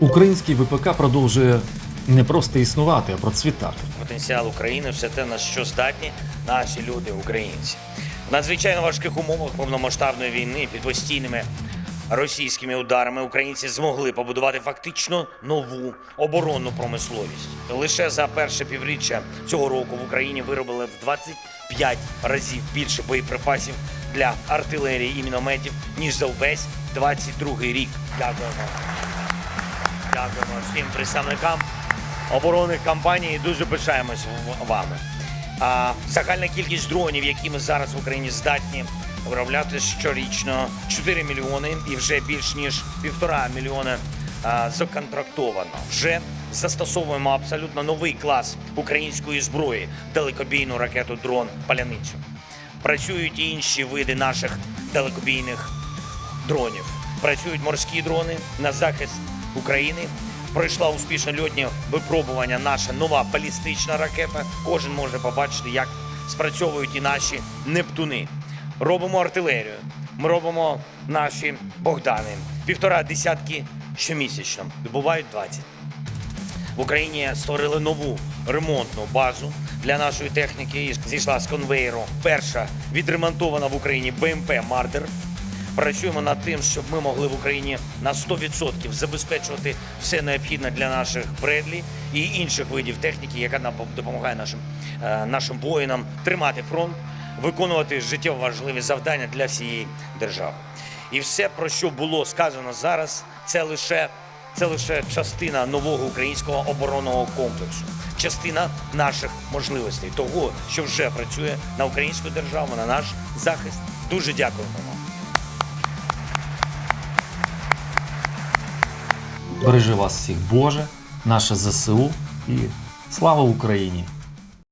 Український ВПК продовжує не просто існувати, а процвітати. потенціал України, все те, на що здатні наші люди, українці. В надзвичайно важких умовах повномасштабної війни під постійними російськими ударами українці змогли побудувати фактично нову оборонну промисловість. Лише за перше півріччя цього року в Україні виробили в 25 разів більше боєприпасів для артилерії і мінометів ніж за увесь 22 рік. Дякуємо. Дякуємо всім представникам оборонних компаній. Дуже пишаємось вами. А загальна кількість дронів, які ми зараз в Україні здатні виробляти щорічно 4 мільйони і вже більш ніж півтора мільйони а, законтрактовано. Вже застосовуємо абсолютно новий клас української зброї далекобійну ракету дрон Паляницю. Працюють і інші види наших далекобійних дронів. Працюють морські дрони на захист України. Пройшла успішно льотні випробування наша нова балістична ракета. Кожен може побачити, як спрацьовують і наші Нептуни. Робимо артилерію. Ми робимо наші Богдани. Півтора десятки щомісячно. Бувають 20. В Україні створили нову ремонтну базу для нашої техніки. Зійшла з конвейеру. Перша відремонтована в Україні БМП Мардер. Працюємо над тим, щоб ми могли в Україні на 100% забезпечувати все необхідне для наших Бредлі і інших видів техніки, яка нам допомагає нашим, е, нашим воїнам тримати фронт, виконувати життєво важливі завдання для всієї держави. І все, про що було сказано зараз, це лише це лише частина нового українського оборонного комплексу, частина наших можливостей, того, що вже працює на українську державу, на наш захист. Дуже дякуємо Бережи вас всіх Боже, наше ЗСУ і слава Україні!